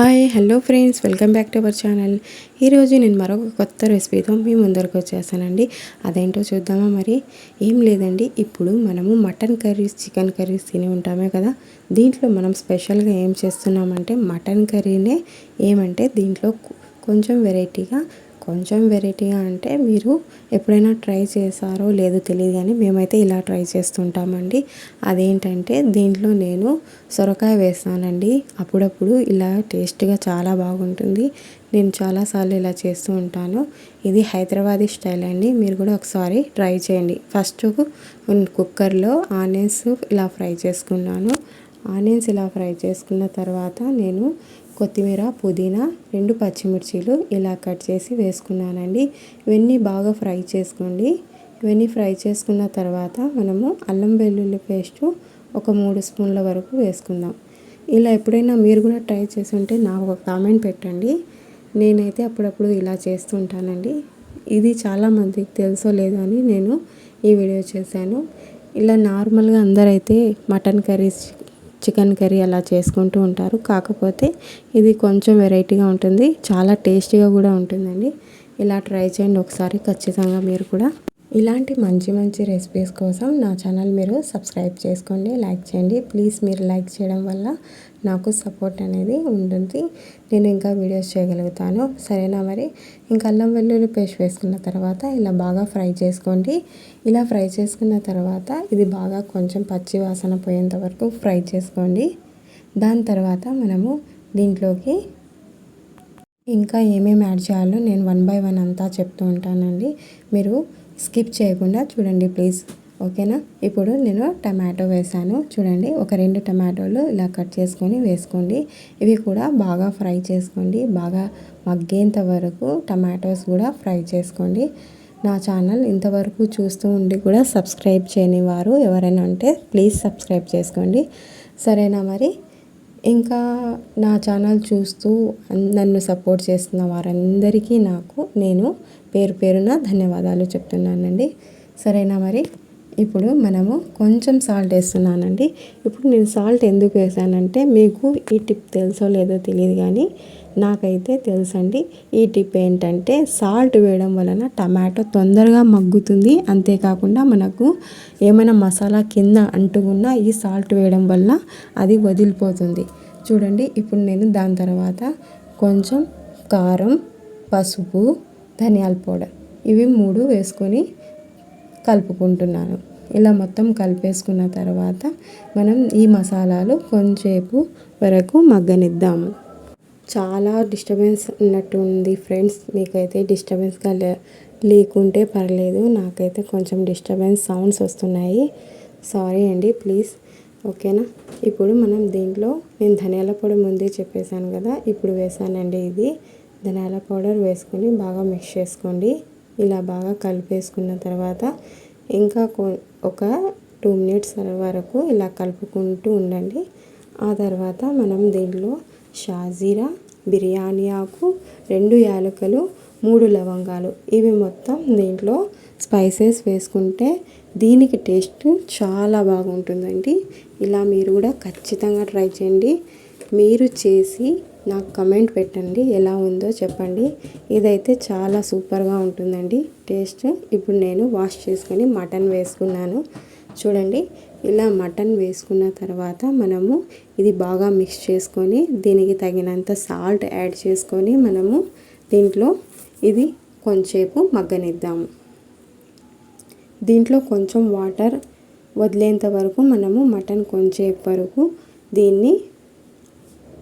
Hi hello friends welcome back to our channel ఈరోజు నేను మరొక కొత్త రెసిపీతో మీ ముందరకు వచ్చేసానండి. అదేంటో చూద్దామా మరి? ఏం లేదండి ఇప్పుడు మనము మటన్ కర్రీస్ చికెన్ కర్రీస్ తిని ఉంటామే కదా. దీంట్లో మనం స్పెషల్గా ఏం చేస్తున్నామంటే మటన్ కర్రీనే ఏమంటే దీంట్లో కొంచెం వెరైటీగా కొంచెం వెరైటీగా అంటే మీరు ఎప్పుడైనా ట్రై చేశారో లేదో తెలియదు కానీ మేమైతే ఇలా ట్రై చేస్తుంటామండి. అదేంటంటే దీంట్లో నేను సొరకాయ వేస్తానండి. అప్పుడప్పుడు ఇలా టేస్ట్గా చాలా బాగుంటుంది. నేను చాలాసార్లు ఇలా చేస్తూ ఉంటాను. ఇది హైదరాబాదీ స్టైల్ అండి. మీరు కూడా ఒకసారి ట్రై చేయండి. ఫస్ట్ కుక్కర్లో ఆనియన్స్ ఇలా ఫ్రై చేసుకున్నాను. ఆనియన్స్ ఇలా ఫ్రై చేసుకున్న తర్వాత నేను కొత్తిమీర పుదీనా రెండు పచ్చిమిర్చీలు ఇలా కట్ చేసి వేసుకున్నానండి. ఇవన్నీ బాగా ఫ్రై చేసుకోండి. ఇవన్నీ ఫ్రై చేసుకున్న తర్వాత మనము అల్లం వెల్లుల్లి పేస్టు ఒక మూడు స్పూన్ల వరకు వేసుకుందాం. ఇలా ఎప్పుడైనా మీరు కూడా ట్రై చేసి ఉంటే నాకు ఒక కామెంట్ పెట్టండి. నేనైతే అప్పుడప్పుడు ఇలా చేస్తుంటానండి ఇది చాలామందికి తెలుసో లేదో అని నేను ఈ వీడియో చేశాను. ఇలా నార్మల్గా అందరైతే మటన్ కర్రీస్ చికెన్ కర్రీ అలా చేసుకుంటూ ఉంటారు. కాకపోతే ఇది కొంచెం వెరైటీగా ఉంటుంది. చాలా టేస్టీగా కూడా ఉంటుందండి. ఇలా ట్రై చేయండి ఒకసారి. ఖచ్చితంగా మీరు కూడా. ఇలాంటి మంచి మంచి రెసిపీస్ కోసం నా ఛానల్ మీరు సబ్స్క్రైబ్ చేసుకోండి లైక్ చేయండి. ప్లీజ్ మీరు లైక్ చేయడం వల్ల నాకు సపోర్ట్ అనేది ఉంటుంది. నేను ఇంకా వీడియోస్ చేయగలుగుతాను. సరేనా మరి? ఇంకా అల్లం వెల్లుల్లి పేస్ట్ వేసుకున్న తర్వాత ఇలా బాగా ఫ్రై చేసుకోండి. ఇలా ఫ్రై చేసుకున్న తర్వాత ఇది బాగా కొంచెం పచ్చి వాసన పోయేంత వరకు ఫ్రై చేసుకోండి. దాని తర్వాత మనము దీంట్లోకి ఇంకా ఏమేమి యాడ్ చేయాలో నేను వన్ బై వన్ అంతా చెప్తూ ఉంటానండి. మీరు స్కిప్ చేయకుండా చూడండి ప్లీజ్ ఓకేనా? ఇప్పుడు నేను టమాటో వేసాను. చూడండి ఒక రెండు టమాటోలు ఇలా కట్ చేసుకొని వేసుకోండి. ఇవి కూడా బాగా ఫ్రై చేసుకోండి. బాగా మగ్గేంత వరకు టమాటోస్ కూడా ఫ్రై చేసుకోండి. నా ఛానల్ ఇంతవరకు చూస్తూ ఉండి కూడా సబ్స్క్రైబ్ చేయని వారు ఎవరైనా ఉంటే ప్లీజ్ సబ్స్క్రైబ్ చేసుకోండి. సరేనా మరి? ఇంకా నా ఛానల్ చూస్తూ నన్ను సపోర్ట్ చేస్తున్న వారందరికీ నాకు నేను పేరు పేరున ధన్యవాదాలు చెప్తున్నానండి. సరేనా మరి? ఇప్పుడు మనము కొంచెం సాల్ట్ వేస్తున్నానండి. ఇప్పుడు నేను సాల్ట్ ఎందుకు వేసానంటే మీకు ఈ టిప్ తెలుసో లేదో తెలియదు కానీ నాకైతే తెలుసండి. ఈ టిప్ ఏంటంటే సాల్ట్ వేయడం వలన టమాటో తొందరగా మగ్గుతుంది. అంతేకాకుండా మనకు ఏమైనా మసాలా కింద అంటుకున్నా ఈ సాల్ట్ వేయడం వల్ల అది వదిలిపోతుంది. చూడండి ఇప్పుడు నేను దాని తర్వాత కొంచెం కారం పసుపు ధనియాల పౌడర్ ఇవి మూడు వేసుకొని కలుపుకుంటున్నాను. ఇలా మొత్తం కలిపేసుకున్న తర్వాత మనం ఈ మసాలాలు కొంచెంసేపు వరకు మగ్గనిద్దాము. చాలా డిస్టర్బెన్స్ ఉన్నట్టు ఉంది ఫ్రెండ్స్. మీకైతే డిస్టర్బెన్స్గా లే లేకుంటే పర్లేదు. నాకైతే కొంచెం డిస్టర్బెన్స్ సౌండ్స్ వస్తున్నాయి. సారీ అండి ప్లీజ్. ఓకేనా? ఇప్పుడు మనం దీంట్లో నేను ధనియాల పొడి ముందే చెప్పేశాను కదా. ఇప్పుడు వేసానండి ఇది. ధనియాల పౌడర్ వేసుకొని బాగా మిక్స్ చేసుకోండి. ఇలా బాగా కలిపేసుకున్న తర్వాత ఇంకా ఒక టూ మినిట్స్ వరకు ఇలా కలుపుకుంటూ ఉండండి. ఆ తర్వాత మనం దీంట్లో షాజీరా బిర్యానీ ఆకు రెండు యాలకులు మూడు లవంగాలు ఇవి మొత్తం దీంట్లో స్పైసెస్ వేసుకుంటే దీనికి టేస్ట్ చాలా బాగుంటుందండి. ఇలా మీరు కూడా ఖచ్చితంగా ట్రై చేయండి. మీరు చేసి నాకు కమెంట్ పెట్టండి. ఎలా ఉందో చెప్పండి. ఇదైతే చాలా సూపర్గా ఉంటుందండి. టేస్ట్ ఇప్పుడు నేను వాష్ చేసుకొని మటన్ వేసుకున్నాను. చూడండి ఇలా మటన్ వేసుకున్న తర్వాత మనము ఇది బాగా మిక్స్ చేసుకొని దీనికి తగినంత సాల్ట్ యాడ్ చేసుకొని మనము దీంట్లో ఇది కొంచెంసేపు మగ్గనిద్దాము. దీంట్లో కొంచెం వాటర్ వదిలేంత వరకు మనము మటన్ కొంచెంసేపు వరకు దీన్ని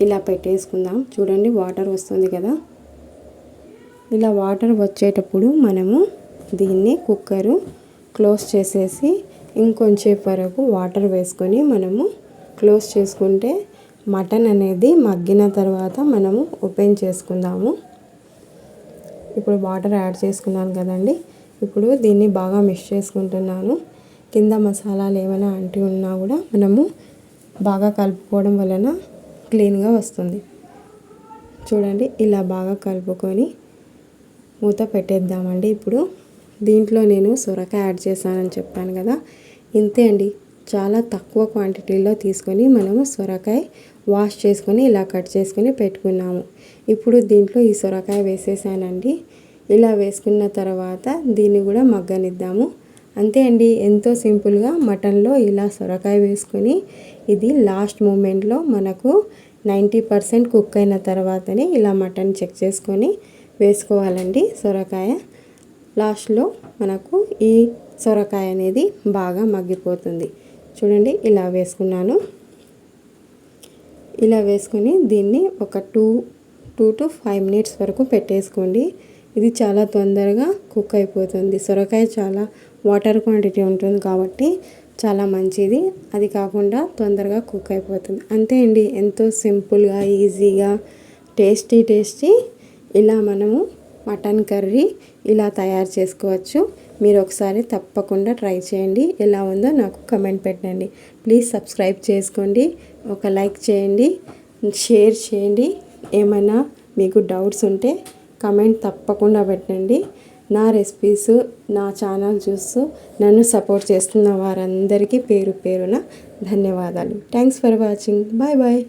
ఇలా పెట్టేసుకుందాం. చూడండి వాటర్ వస్తుంది కదా. ఇలా వాటర్ వచ్చేటప్పుడు మనము దీన్ని కుక్కరు క్లోజ్ చేసేసి ఇంకొంచేపు వరకు వాటర్ వేసుకొని మనము క్లోజ్ చేసుకుంటే మటన్ అనేది మగ్గిన తర్వాత మనము ఓపెన్ చేసుకుందాము. ఇప్పుడు వాటర్ యాడ్ చేసుకున్నాను కదండి. ఇప్పుడు దీన్ని బాగా మిక్స్ చేసుకుంటున్నాను. కింద మసాలాలు ఏమైనా అంటి ఉన్నా కూడా మనము బాగా కలుపుకోవడం వలన క్లీన్గా వస్తుంది. చూడండి ఇలా బాగా కలుపుకొని మూత పెట్టేద్దామండి ఇప్పుడు. దీంట్లో నేను సొరకాయ యాడ్ చేశానని చెప్పాను కదా. ఇంతే అండి. చాలా తక్కువ క్వాంటిటీలో తీసుకొని మనము సొరకాయ వాష్ చేసుకొని ఇలా కట్ చేసుకొని పెట్టుకున్నాము. ఇప్పుడు దీంట్లో ఈ సొరకాయ వేసేసానండి. ఇలా వేసుకున్న తర్వాత దీన్ని కూడా మగ్గనిద్దాము. అంతే అండి. ఎంతో సింపుల్గా మటన్లో ఇలా సొరకాయ వేసుకొని ఇది లాస్ట్ మూమెంట్లో మనకు నైంటీ పర్సెంట్ కుక్ అయిన తర్వాతనే ఇలా మటన్ చెక్ చేసుకొని వేసుకోవాలండి సొరకాయ. లాస్ట్లో మనకు ఈ సొరకాయ అనేది బాగా మగ్గిపోతుంది. చూడండి ఇలా వేసుకున్నాను. ఇలా వేసుకొని దీన్ని ఒక two two to five minutes వరకు పెట్టేసుకోండి. ఇది చాలా తొందరగా కుక్ అయిపోతుంది. సొరకాయ చాలా వాటర్ క్వాంటిటీ ఉంటుంది కాబట్టి చాలా మంచిది. అది కాకుండా తొందరగా కుక్ అయిపోతుంది. అంతే అండి. ఎంతో సింపుల్గా ఈజీగా టేస్టీ టేస్టీ ఇలా మనము మటన్ కర్రీ ఇలా తయారు చేసుకోవచ్చు. మీరు ఒకసారి తప్పకుండా ట్రై చేయండి. ఎలా ఉందో నాకు కమెంట్ పెట్టండి. ప్లీజ్ సబ్స్క్రైబ్ చేసుకోండి. ఒక లైక్ చేయండి. షేర్ చేయండి. ఏమైనా మీకు డౌట్స్ ఉంటే కమెంట్ తప్పకుండా పెట్టండి. నా రెసిపీస్ నా ఛానల్ చూస్తూ నన్ను సపోర్ట్ చేస్తున్న వారందరికీ పేరు పేరున ధన్యవాదాలు. Thanks for watching. Bye bye.